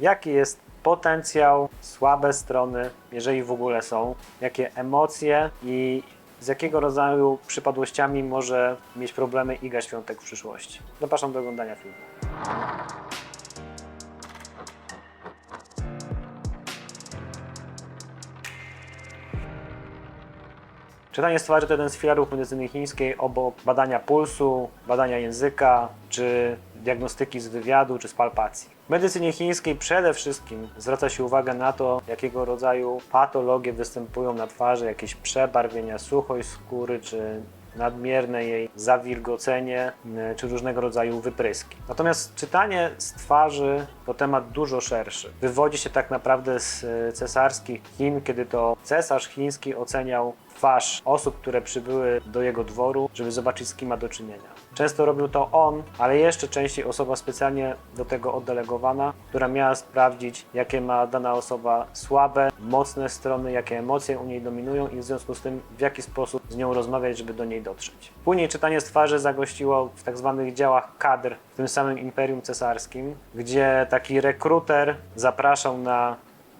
jaki jest potencjał, słabe strony, jeżeli w ogóle są, jakie emocje i z jakiego rodzaju przypadłościami może mieć problemy Iga Świątek w przyszłości. Zapraszam do oglądania filmu. Czytanie z twarzy to jeden z filarów medycyny chińskiej obok badania pulsu, badania języka, czy diagnostyki z wywiadu, czy z palpacji. W medycynie chińskiej przede wszystkim zwraca się uwagę na to, jakiego rodzaju patologie występują na twarzy, jakieś przebarwienia, suchość skóry, czy nadmierne jej zawilgocenie, y, czy różnego rodzaju wypryski. Natomiast czytanie z twarzy to temat dużo szerszy. Wywodzi się tak naprawdę z y, cesarskich Chin, kiedy to cesarz chiński oceniał twarz osób, które przybyły do jego dworu, żeby zobaczyć z kim ma do czynienia. Często robił to on, ale jeszcze częściej osoba specjalnie do tego oddelegowana, która miała sprawdzić, jakie ma dana osoba słabe, mocne strony, jakie emocje u niej dominują i w związku z tym w jaki sposób z nią rozmawiać, żeby do niej dotrzeć. Później czytanie z twarzy zagościło w tak zwanych działach kadr w tym samym Imperium Cesarskim, gdzie taki rekruter zapraszał na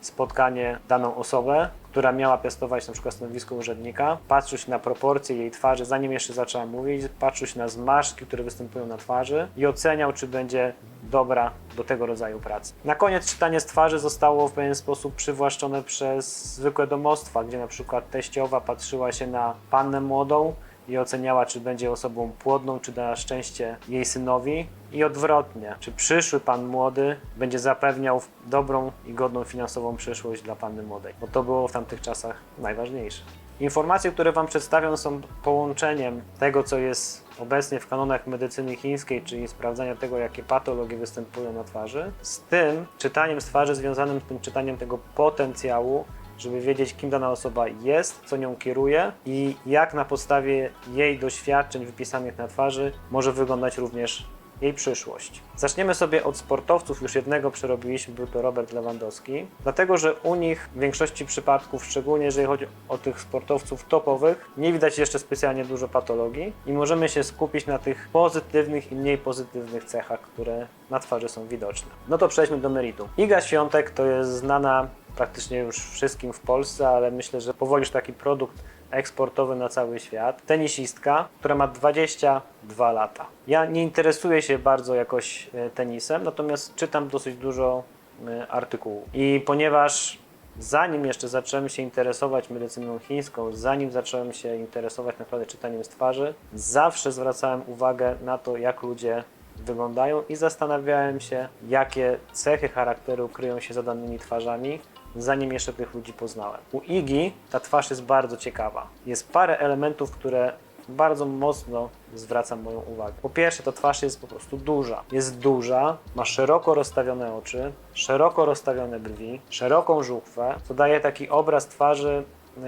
spotkanie daną osobę, która miała piastować na przykład stanowisko urzędnika, patrzyć na proporcje jej twarzy, zanim jeszcze zaczęła mówić, patrzyć na zmarszczki, które występują na twarzy i oceniał, czy będzie dobra do tego rodzaju pracy. Na koniec czytanie z twarzy zostało w pewien sposób przywłaszczone przez zwykłe domostwa, gdzie na przykład teściowa patrzyła się na pannę młodą i oceniała, czy będzie osobą płodną, czy da szczęście jej synowi. I odwrotnie, czy przyszły pan młody będzie zapewniał dobrą i godną finansową przyszłość dla panny młodej, bo to było w tamtych czasach najważniejsze. Informacje, które Wam przedstawiam, są połączeniem tego, co jest obecnie w kanonach medycyny chińskiej, czyli sprawdzania tego, jakie patologie występują na twarzy, z tym czytaniem z twarzy związanym z tym czytaniem tego potencjału, żeby wiedzieć, kim dana osoba jest, co nią kieruje i jak na podstawie jej doświadczeń wypisanych na twarzy może wyglądać również jej przyszłość. Zaczniemy sobie od sportowców. Już jednego przerobiliśmy, był to Robert Lewandowski, dlatego że u nich w większości przypadków, szczególnie jeżeli chodzi o tych sportowców topowych, nie widać jeszcze specjalnie dużo patologii i możemy się skupić na tych pozytywnych i mniej pozytywnych cechach, które na twarzy są widoczne. No to przejdźmy do meritum. Iga Świątek to jest znana praktycznie już wszystkim w Polsce, ale myślę, że powoli już taki produkt eksportowy na cały świat. Tenisistka, która ma 22 lata. Ja nie interesuję się bardzo jakoś e, tenisem, natomiast czytam dosyć dużo e, artykułów. I ponieważ zanim jeszcze zacząłem się interesować medycyną chińską, zanim zacząłem się interesować naprawdę czytaniem z twarzy, zawsze zwracałem uwagę na to, jak ludzie wyglądają i zastanawiałem się, jakie cechy charakteru kryją się za danymi twarzami, zanim jeszcze tych ludzi poznałem. U Igi ta twarz jest bardzo ciekawa. Jest parę elementów, które bardzo mocno zwracam moją uwagę. Po pierwsze, ta twarz jest po prostu duża. Jest duża, ma szeroko rozstawione oczy, szeroko rozstawione brwi, szeroką żuchwę, co daje taki obraz twarzy,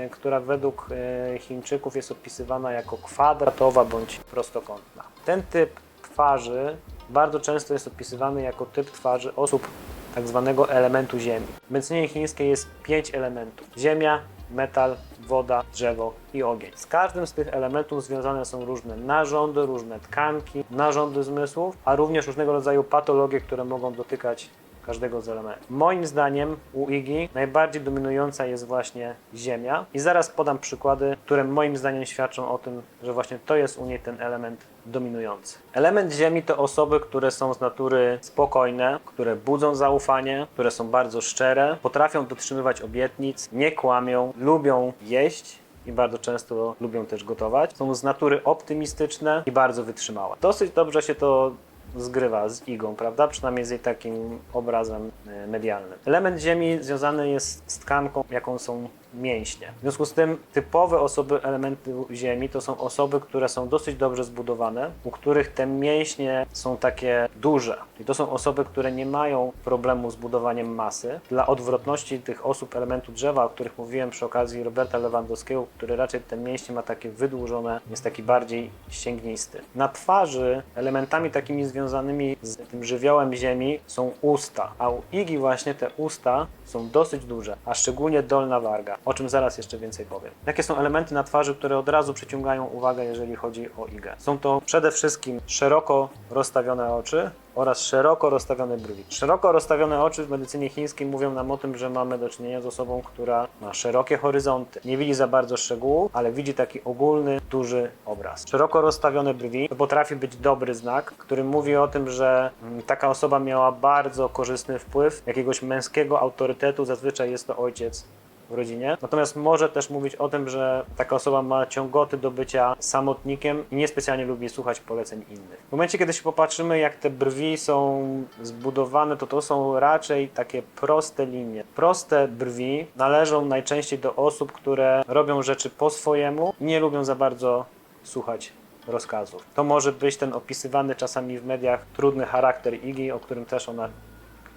y, która według y, Chińczyków jest opisywana jako kwadratowa bądź prostokątna. Ten typ twarzy bardzo często jest opisywany jako typ twarzy osób tak zwanego elementu ziemi. W medycynie chińskiej jest pięć elementów: ziemia, metal, woda, drzewo i ogień. Z każdym z tych elementów związane są różne narządy, różne tkanki, narządy zmysłów, a również różnego rodzaju patologie, które mogą dotykać każdego z elementów. Moim zdaniem u Igi najbardziej dominująca jest właśnie ziemia i zaraz podam przykłady, które moim zdaniem świadczą o tym, że właśnie to jest u niej ten element dominujący. Element ziemi to osoby, które są z natury spokojne, które budzą zaufanie, które są bardzo szczere, potrafią dotrzymywać obietnic, nie kłamią, lubią jeść i bardzo często lubią też gotować. Są z natury optymistyczne i bardzo wytrzymałe. Dosyć dobrze się to zgrywa z igą, prawda? Przynajmniej z jej takim obrazem e, medialnym. Element ziemi związany jest z tkanką, jaką są mięśnie. W związku z tym typowe osoby elementu ziemi to są osoby, które są dosyć dobrze zbudowane, u których te mięśnie są takie duże. I to są osoby, które nie mają problemu z budowaniem masy. Dla odwrotności tych osób elementu drzewa, o których mówiłem przy okazji Roberta Lewandowskiego, który raczej te mięśnie ma takie wydłużone, jest taki bardziej ścięgnisty. Na twarzy elementami takimi związanymi z tym żywiołem ziemi są usta, a u Igi właśnie te usta są dosyć duże, a szczególnie dolna warga. O czym zaraz jeszcze więcej powiem. Jakie są elementy na twarzy, które od razu przyciągają uwagę, jeżeli chodzi o IGę? Są to przede wszystkim szeroko rozstawione oczy oraz szeroko rozstawione brwi. Szeroko rozstawione oczy w medycynie chińskiej mówią nam o tym, że mamy do czynienia z osobą, która ma szerokie horyzonty, nie widzi za bardzo szczegółów, ale widzi taki ogólny, duży obraz. Szeroko rozstawione brwi to potrafi być dobry znak, który mówi o tym, że mm, taka osoba miała bardzo korzystny wpływ jakiegoś męskiego autorytetu, zazwyczaj jest to ojciec w rodzinie. Natomiast może też mówić o tym, że taka osoba ma ciągoty do bycia samotnikiem i niespecjalnie lubi słuchać poleceń innych. W momencie, kiedy się popatrzymy, jak te brwi są zbudowane, to to są raczej takie proste linie. Proste brwi należą najczęściej do osób, które robią rzeczy po swojemu nie lubią za bardzo słuchać rozkazów. To może być ten opisywany czasami w mediach trudny charakter Igi, o którym też ona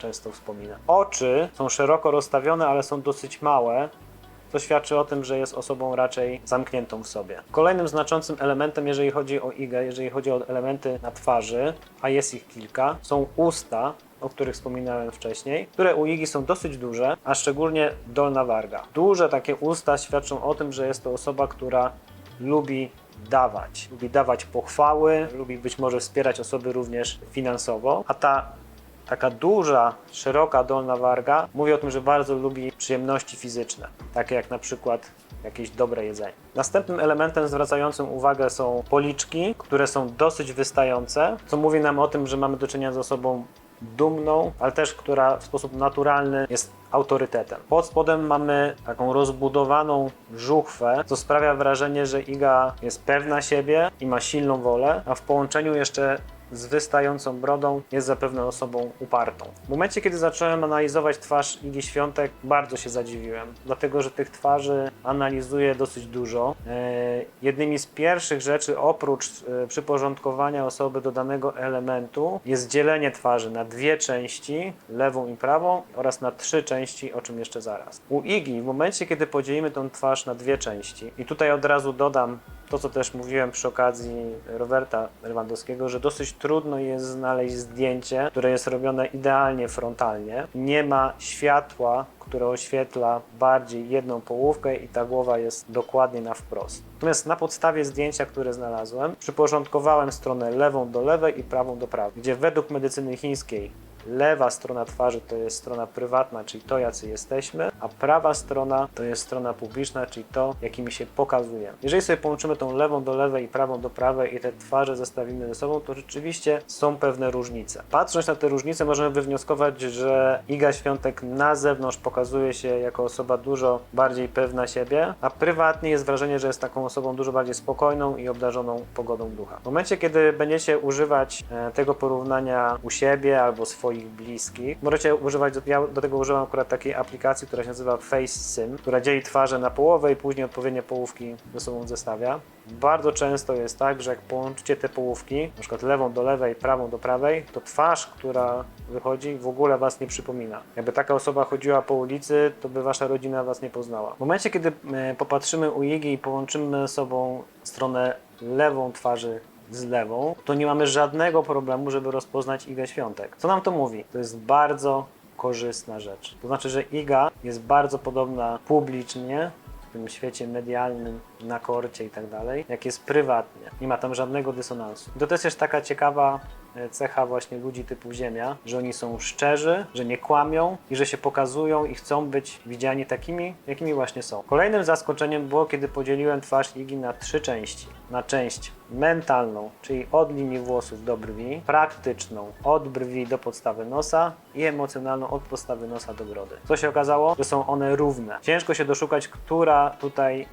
często wspomina. Oczy są szeroko rozstawione, ale są dosyć małe, co świadczy o tym, że jest osobą raczej zamkniętą w sobie. Kolejnym znaczącym elementem, jeżeli chodzi o IGę, jeżeli chodzi o elementy na twarzy, a jest ich kilka, są usta, o których wspominałem wcześniej, które u Igi są dosyć duże, a szczególnie dolna warga. Duże takie usta świadczą o tym, że jest to osoba, która lubi dawać. Lubi dawać pochwały, lubi być może wspierać osoby również finansowo, a ta taka duża, szeroka dolna warga mówi o tym, że bardzo lubi przyjemności fizyczne, takie jak na przykład jakieś dobre jedzenie. Następnym elementem zwracającym uwagę są policzki, które są dosyć wystające, co mówi nam o tym, że mamy do czynienia z osobą dumną, ale też która w sposób naturalny jest autorytetem. Pod spodem mamy taką rozbudowaną żuchwę, co sprawia wrażenie, że Iga jest pewna siebie i ma silną wolę, a w połączeniu jeszcze z wystającą brodą jest zapewne osobą upartą. W momencie, kiedy zacząłem analizować twarz Igi Świątek, bardzo się zadziwiłem, dlatego że tych twarzy analizuję dosyć dużo. E, jednymi z pierwszych rzeczy, oprócz e, przyporządkowania osoby do danego elementu, jest dzielenie twarzy na dwie części, lewą i prawą, oraz na trzy części, o czym jeszcze zaraz. U Igi, w momencie, kiedy podzielimy tą twarz na dwie części, i tutaj od razu dodam to, co też mówiłem przy okazji Roberta Lewandowskiego, że dosyć trudno jest znaleźć zdjęcie, które jest robione idealnie frontalnie. Nie ma światła, które oświetla bardziej jedną połówkę i ta głowa jest dokładnie na wprost. Natomiast na podstawie zdjęcia, które znalazłem, przyporządkowałem stronę lewą do lewej i prawą do prawej, gdzie według medycyny chińskiej lewa strona twarzy to jest strona prywatna, czyli to, jacy jesteśmy, a prawa strona to jest strona publiczna, czyli to, jakimi się pokazujemy. Jeżeli sobie połączymy tą lewą do lewej i prawą do prawej i te twarze zestawimy ze sobą, to rzeczywiście są pewne różnice. Patrząc na te różnice, możemy wywnioskować, że Iga Świątek na zewnątrz pokazuje się jako osoba dużo bardziej pewna siebie, a prywatnie jest wrażenie, że jest taką osobą dużo bardziej spokojną i obdarzoną pogodą ducha. W momencie, kiedy będziecie używać e, tego porównania u siebie albo swoich bliskich, możecie używać, ja do tego używam akurat takiej aplikacji, która się nazywa FaceSim, która dzieli twarze na połowę i później odpowiednie połówki ze sobą zestawia. Bardzo często jest tak, że jak połączycie te połówki, na przykład lewą do lewej, prawą do prawej, to twarz, która wychodzi, w ogóle was nie przypomina. Jakby taka osoba chodziła po ulicy, to by wasza rodzina was nie poznała. W momencie, kiedy e, popatrzymy u Igi i połączymy z sobą stronę lewą twarzy z lewą, to nie mamy żadnego problemu, żeby rozpoznać Igę Świątek. Co nam to mówi? To jest bardzo korzystna rzecz. To znaczy, że Iga jest bardzo podobna publicznie w tym świecie medialnym, na korcie i tak dalej, jak jest prywatnie. Nie ma tam żadnego dysonansu. To też jest taka ciekawa e, cecha właśnie ludzi typu Ziemia, że oni są szczerzy, że nie kłamią i że się pokazują i chcą być widziani takimi, jakimi właśnie są. Kolejnym zaskoczeniem było, kiedy podzieliłem twarz Igi na trzy części. Na część mentalną, czyli od linii włosów do brwi, praktyczną od brwi do podstawy nosa i emocjonalną od podstawy nosa do brody. Co się okazało? Że są one równe. Ciężko się doszukać, która tutaj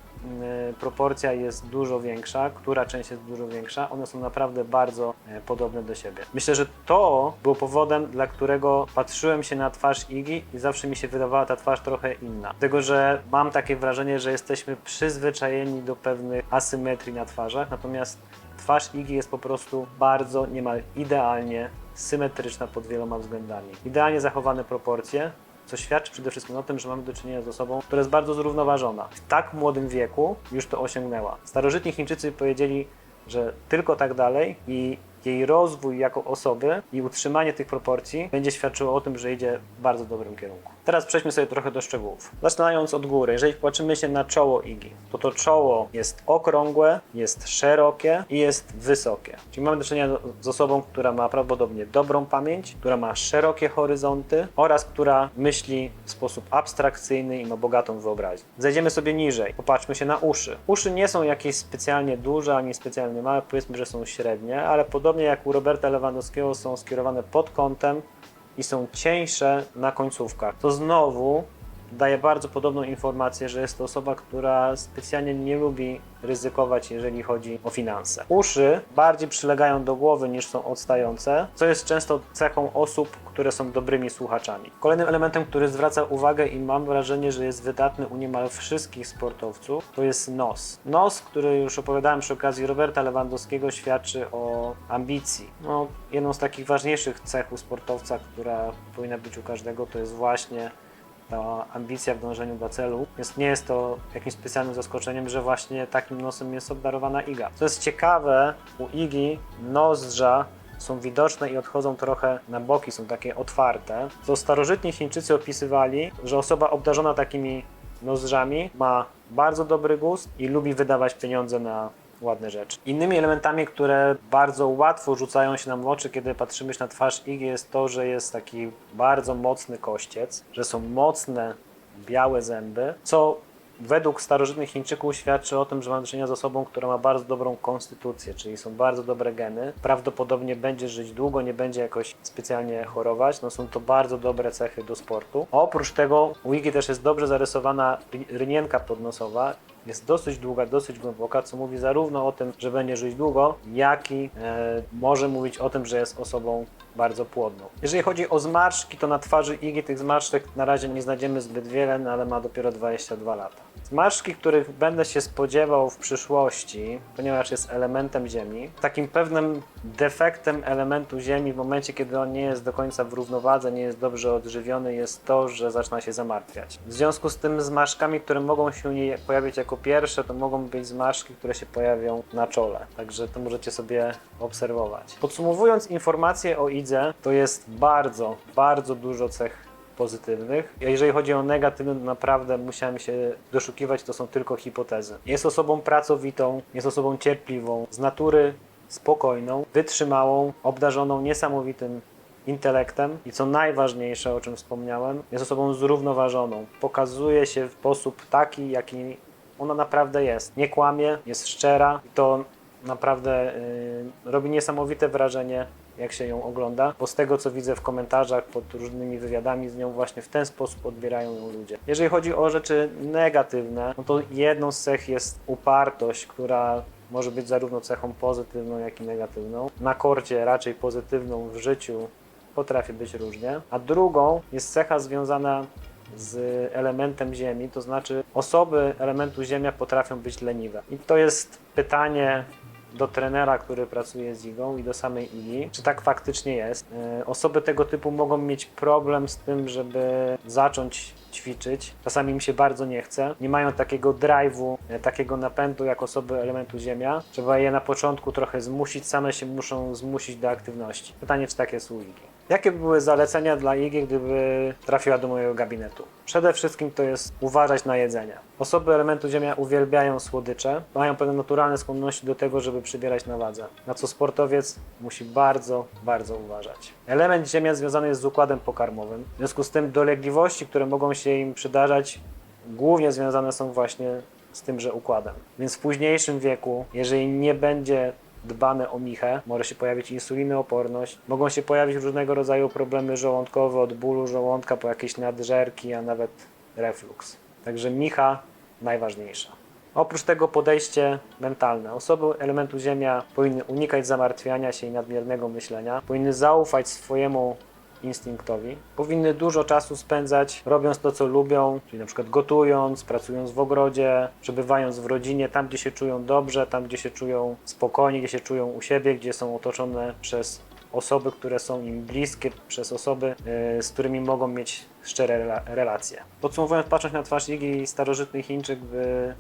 proporcja jest dużo większa, która część jest dużo większa, one są naprawdę bardzo e, podobne do siebie. Myślę, że to było powodem, dla którego patrzyłem się na twarz Igi i zawsze mi się wydawała ta twarz trochę inna. Dlatego, że mam takie wrażenie, że jesteśmy przyzwyczajeni do pewnych asymetrii na twarzach, natomiast twarz Igi jest po prostu bardzo, niemal idealnie symetryczna pod wieloma względami. Idealnie zachowane proporcje, co świadczy przede wszystkim o tym, że mamy do czynienia z osobą, która jest bardzo zrównoważona. W tak młodym wieku już to osiągnęła. Starożytni Chińczycy powiedzieli, że tylko tak dalej i jej rozwój jako osoby i utrzymanie tych proporcji będzie świadczyło o tym, że idzie w bardzo dobrym kierunku. Teraz przejdźmy sobie trochę do szczegółów. Zaczynając od góry, jeżeli popatrzymy się na czoło igi, to to czoło jest okrągłe, jest szerokie i jest wysokie. Czyli mamy do czynienia z osobą, która ma prawdopodobnie dobrą pamięć, która ma szerokie horyzonty oraz która myśli w sposób abstrakcyjny i ma bogatą wyobraźnię. Zejdziemy sobie niżej, popatrzmy się na uszy. Uszy nie są jakieś specjalnie duże ani specjalnie małe, powiedzmy, że są średnie, ale podobnie jak u Roberta Lewandowskiego są skierowane pod kątem i są cieńsze na końcówkach. To znowu daje bardzo podobną informację, że jest to osoba, która specjalnie nie lubi ryzykować, jeżeli chodzi o finanse. Uszy bardziej przylegają do głowy niż są odstające, co jest często cechą osób, które są dobrymi słuchaczami. Kolejnym elementem, który zwraca uwagę i mam wrażenie, że jest wydatny u niemal wszystkich sportowców, to jest nos. Nos, który już opowiadałem przy okazji Roberta Lewandowskiego, świadczy o ambicji. No, jedną z takich ważniejszych cech u sportowca, która powinna być u każdego, to jest właśnie ta ambicja w dążeniu do celu. Więc nie jest to jakimś specjalnym zaskoczeniem, że właśnie takim nosem jest obdarowana Iga. Co jest ciekawe, u Igi nozdrza są widoczne i odchodzą trochę na boki, są takie otwarte. Co starożytni Chińczycy opisywali, że osoba obdarzona takimi nozdrzami ma bardzo dobry gust i lubi wydawać pieniądze na ładne rzeczy. Innymi elementami, które bardzo łatwo rzucają się nam w oczy, kiedy patrzymy na twarz Igi, jest to, że jest taki bardzo mocny kościec, że są mocne, białe zęby, co według starożytnych Chińczyków świadczy o tym, że mamy do czynienia z osobą, która ma bardzo dobrą konstytucję, czyli są bardzo dobre geny. Prawdopodobnie będzie żyć długo, nie będzie jakoś specjalnie chorować. No są to bardzo dobre cechy do sportu. Oprócz tego u Igi też jest dobrze zarysowana ry- rynienka podnosowa. Jest dosyć długa, dosyć głęboka, co mówi zarówno o tym, że będzie żyć długo, jak i e, może mówić o tym, że jest osobą bardzo płodną. Jeżeli chodzi o zmarszczki, to na twarzy Igi tych zmarszczek na razie nie znajdziemy zbyt wiele, no ale ma dopiero 22 lata. Zmarszczki, których będę się spodziewał w przyszłości, ponieważ jest elementem Ziemi, takim pewnym defektem elementu Ziemi w momencie, kiedy on nie jest do końca w równowadze, nie jest dobrze odżywiony, jest to, że zaczyna się zamartwiać. W związku z tym zmarszczkami, które mogą się pojawić jako pierwsze, to mogą być zmarszczki, które się pojawią na czole. Także to możecie sobie obserwować. Podsumowując informacje o Idze, to jest bardzo, bardzo dużo cech pozytywnych. A jeżeli chodzi o negatywne, to naprawdę musiałem się doszukiwać, to są tylko hipotezy. Jest osobą pracowitą, jest osobą cierpliwą, z natury spokojną, wytrzymałą, obdarzoną niesamowitym intelektem i co najważniejsze, o czym wspomniałem, jest osobą zrównoważoną. Pokazuje się w sposób taki, jaki ona naprawdę jest. Nie kłamie, jest szczera i to naprawdę yy, robi niesamowite wrażenie, jak się ją ogląda, bo z tego co widzę w komentarzach pod różnymi wywiadami z nią właśnie w ten sposób odbierają ją ludzie. Jeżeli chodzi o rzeczy negatywne, no to jedną z cech jest upartość, która może być zarówno cechą pozytywną, jak i negatywną. Na korcie raczej pozytywną w życiu potrafi być różnie. A drugą jest cecha związana z elementem ziemi, to znaczy osoby elementu ziemia potrafią być leniwe. I to jest pytanie do trenera, który pracuje z Igą i do samej Igi, czy tak faktycznie jest. E, Osoby tego typu mogą mieć problem z tym, żeby zacząć ćwiczyć. Czasami im się bardzo nie chce. Nie mają takiego drive'u, e, takiego napędu jak osoby elementu ziemia. Trzeba je na początku trochę zmusić, same się muszą zmusić do aktywności. Pytanie, czy tak jest u Igi. Jakie by były zalecenia dla Igi, gdyby trafiła do mojego gabinetu? Przede wszystkim to jest uważać na jedzenie. Osoby elementu ziemia uwielbiają słodycze, mają pewne naturalne skłonności do tego, żeby przybierać na wadze, na co sportowiec musi bardzo, bardzo uważać. Element ziemia związany jest z układem pokarmowym, w związku z tym dolegliwości, które mogą się im przydarzać, głównie związane są właśnie z tymże układem. Więc w późniejszym wieku, jeżeli nie będzie dbane o michę, może się pojawić insulinooporność, mogą się pojawić różnego rodzaju problemy żołądkowe, od bólu żołądka po jakieś nadżerki, a nawet refluks. Także micha najważniejsza. Oprócz tego podejście mentalne. Osoby elementu ziemia powinny unikać zamartwiania się i nadmiernego myślenia, powinny zaufać swojemu instynktowi. Powinny dużo czasu spędzać robiąc to, co lubią, czyli na przykład gotując, pracując w ogrodzie, przebywając w rodzinie, tam gdzie się czują dobrze, tam gdzie się czują spokojnie, gdzie się czują u siebie, gdzie są otoczone przez osoby, które są im bliskie, przez osoby, e, z którymi mogą mieć szczere rela- relacje. Podsumowując, patrząc na twarz Igi, starożytny Chińczyk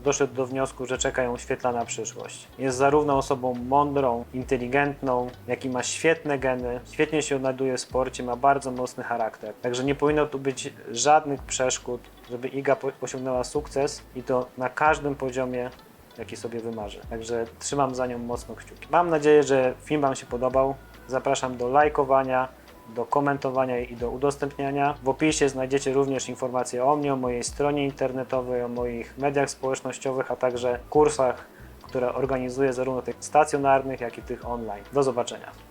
doszedł do wniosku, że czeka ją świetlana przyszłość. Jest zarówno osobą mądrą, inteligentną, jak i ma świetne geny, świetnie się odnajduje w sporcie, ma bardzo mocny charakter. Także nie powinno tu być żadnych przeszkód, żeby Iga osiągnęła sukces i to na każdym poziomie jaki sobie wymarzy. Także trzymam za nią mocno kciuki. Mam nadzieję, że film Wam się podobał. Zapraszam do lajkowania, do komentowania i do udostępniania. W opisie znajdziecie również informacje o mnie, o mojej stronie internetowej, o moich mediach społecznościowych, a także kursach, które organizuję zarówno tych stacjonarnych, jak i tych online. Do zobaczenia.